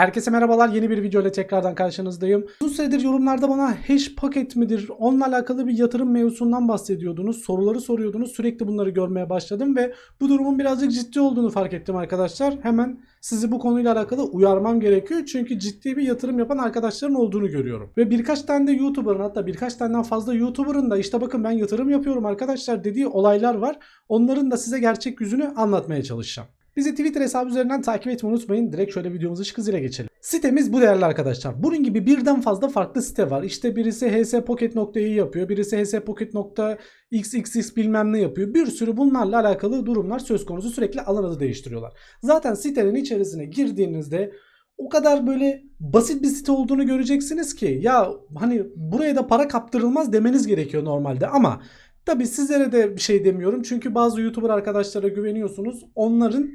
Herkese merhabalar. Yeni bir video ile tekrardan karşınızdayım. Uzun süredir yorumlarda bana hash paket midir? Onunla alakalı bir yatırım mevzusundan bahsediyordunuz. Soruları soruyordunuz. Sürekli bunları görmeye başladım ve bu durumun birazcık ciddi olduğunu fark ettim arkadaşlar. Hemen sizi bu konuyla alakalı uyarmam gerekiyor. Çünkü ciddi bir yatırım yapan arkadaşların olduğunu görüyorum. Ve birkaç tane de YouTuber'ın hatta birkaç taneden fazla YouTuber'ın da işte bakın ben yatırım yapıyorum arkadaşlar dediği olaylar var. Onların da size gerçek yüzünü anlatmaya çalışacağım. Bizi Twitter hesabı üzerinden takip etmeyi unutmayın. Direkt şöyle videomuzu şık hızıyla geçelim. Sitemiz bu değerli arkadaşlar. Bunun gibi birden fazla farklı site var. İşte birisi hspocket.i yapıyor. Birisi hspocket.xxx bilmem ne yapıyor. Bir sürü bunlarla alakalı durumlar söz konusu. Sürekli alan adı değiştiriyorlar. Zaten sitenin içerisine girdiğinizde o kadar böyle basit bir site olduğunu göreceksiniz ki ya hani buraya da para kaptırılmaz demeniz gerekiyor normalde ama Tabi sizlere de bir şey demiyorum. Çünkü bazı YouTuber arkadaşlara güveniyorsunuz. Onların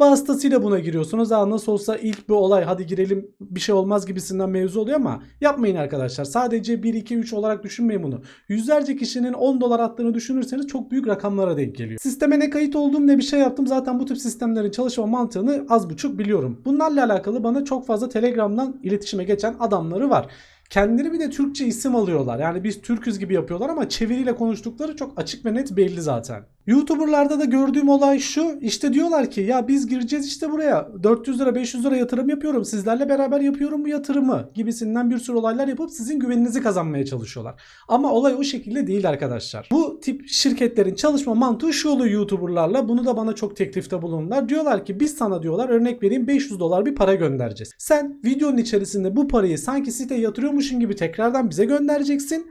vasıtasıyla buna giriyorsunuz. Aa nasıl olsa ilk bir olay hadi girelim bir şey olmaz gibisinden mevzu oluyor ama yapmayın arkadaşlar. Sadece 1, 2, 3 olarak düşünmeyin bunu. Yüzlerce kişinin 10 dolar attığını düşünürseniz çok büyük rakamlara denk geliyor. Sisteme ne kayıt olduğum ne bir şey yaptım. Zaten bu tip sistemlerin çalışma mantığını az buçuk biliyorum. Bunlarla alakalı bana çok fazla Telegram'dan iletişime geçen adamları var. Kendileri bir de Türkçe isim alıyorlar. Yani biz Türküz gibi yapıyorlar ama çeviriyle konuştukları çok açık ve net belli zaten. YouTuber'larda da gördüğüm olay şu. İşte diyorlar ki ya biz gireceğiz işte buraya. 400 lira 500 lira yatırım yapıyorum. Sizlerle beraber yapıyorum bu yatırımı gibisinden bir sürü olaylar yapıp sizin güveninizi kazanmaya çalışıyorlar. Ama olay o şekilde değil arkadaşlar. Bu tip şirketlerin çalışma mantığı şu oluyor YouTuber'larla. Bunu da bana çok teklifte bulundular. Diyorlar ki biz sana diyorlar örnek vereyim 500 dolar bir para göndereceğiz. Sen videonun içerisinde bu parayı sanki siteye yatırıyormuşsun gibi tekrardan bize göndereceksin.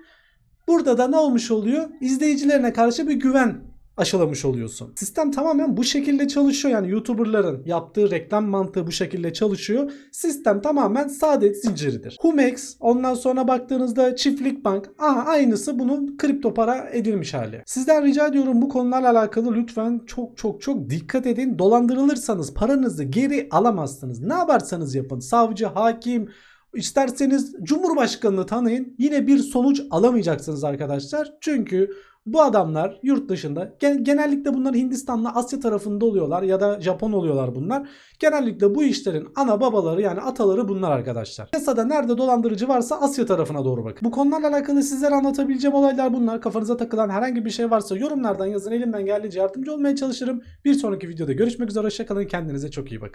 Burada da ne olmuş oluyor? İzleyicilerine karşı bir güven aşılamış oluyorsun. Sistem tamamen bu şekilde çalışıyor. Yani YouTuber'ların yaptığı reklam mantığı bu şekilde çalışıyor. Sistem tamamen saadet zinciridir. Humex ondan sonra baktığınızda Çiftlik Bank aha aynısı bunun kripto para edilmiş hali. Sizden rica ediyorum bu konularla alakalı lütfen çok çok çok dikkat edin. Dolandırılırsanız paranızı geri alamazsınız. Ne yaparsanız yapın. Savcı, hakim, İsterseniz Cumhurbaşkanını tanıyın yine bir sonuç alamayacaksınız arkadaşlar. Çünkü bu adamlar yurt dışında genellikle bunlar Hindistan'la Asya tarafında oluyorlar ya da Japon oluyorlar bunlar. Genellikle bu işlerin ana babaları yani ataları bunlar arkadaşlar. Piyasada nerede dolandırıcı varsa Asya tarafına doğru bakın. Bu konularla alakalı sizlere anlatabileceğim olaylar bunlar. Kafanıza takılan herhangi bir şey varsa yorumlardan yazın. Elimden geldiğince yardımcı olmaya çalışırım. Bir sonraki videoda görüşmek üzere. Hoşçakalın. Kendinize çok iyi bakın.